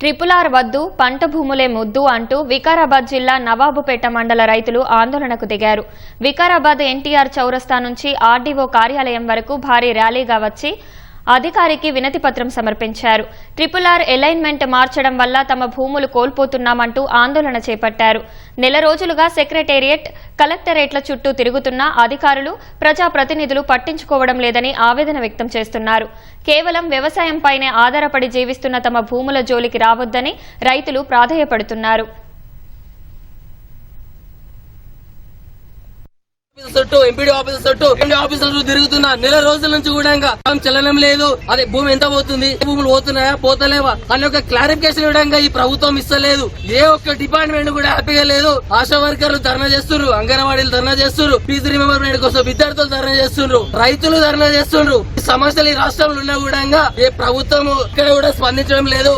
Triple R వద్దు పంట భూములే ముద్దు అంటూ వికారాబాద్ జిల్లా నవాబుపేట మండల రైతులు ఆందోళనకు దిగారు. వికారాబాద్ ఎన్టీఆర్ చౌరస్తా నుంచి ఆర్డీఓ కార్యాలయం వరకు భారీ ర్యాలీగా వచ్చి అధికారికి వినతి పత్రం సమర్పించారు. ట్రిపుల్ ఆర్ ఎలైన్మెంట్ మార్చడం వల్ల తమ భూములు కోల్పోతున్నామంటూ ఆందోళన చేపట్టారు. నెల రోజులుగా సెక్రటేరియట్ కలెక్టరేట్ల చుట్టూ తిరుగుతున్న అధికారులు ప్రజాప్రతినిధులు పట్టించుకోవడం లేదని ఆవేదన వ్యక్తం చేస్తున్నారు. కేవలం వ్యవసాయంపైనే ఆధారపడి జీవిస్తున్న తమ భూముల జోలికి రావద్దని రైతులు ప్రాధేయపడుతున్నారు. చుట్టూ ఎంపీడీ ఆఫీసర్ చుట్టూ ఆఫీసర్ చుట్టూ తిరుగుతున్నా. నెల రోజుల నుంచి కూడా ఇంకా పొలం చలనం లేదు. అదే భూమి ఎంత పోతుంది? భూములు పోతున్నాయా? పోతలేవా? అని ఒక క్లారిఫికేషన్ ఇవ్వడంగా ఈ ప్రభుత్వం ఇస్తలేదు. ఏ ఒక్క డిపార్ట్మెంట్ కూడా హ్యాపీగా లేదు. ఆశా వర్కర్లు ధర్నా చేస్తున్నారు అంగన్వాడీలు ధర్నా చేస్తున్నారు ఫీజు రిమెంబర్మెంట్ కోసం విద్యార్థులు ధర్నా చేస్తున్నారు రైతులు ధర్నా చేస్తున్నారు ఈ సమస్యలు ఈ రాష్ట్రంలో ఉన్నా కూడా ఏ ప్రభుత్వం ఇక్కడ కూడా స్పందించడం లేదు.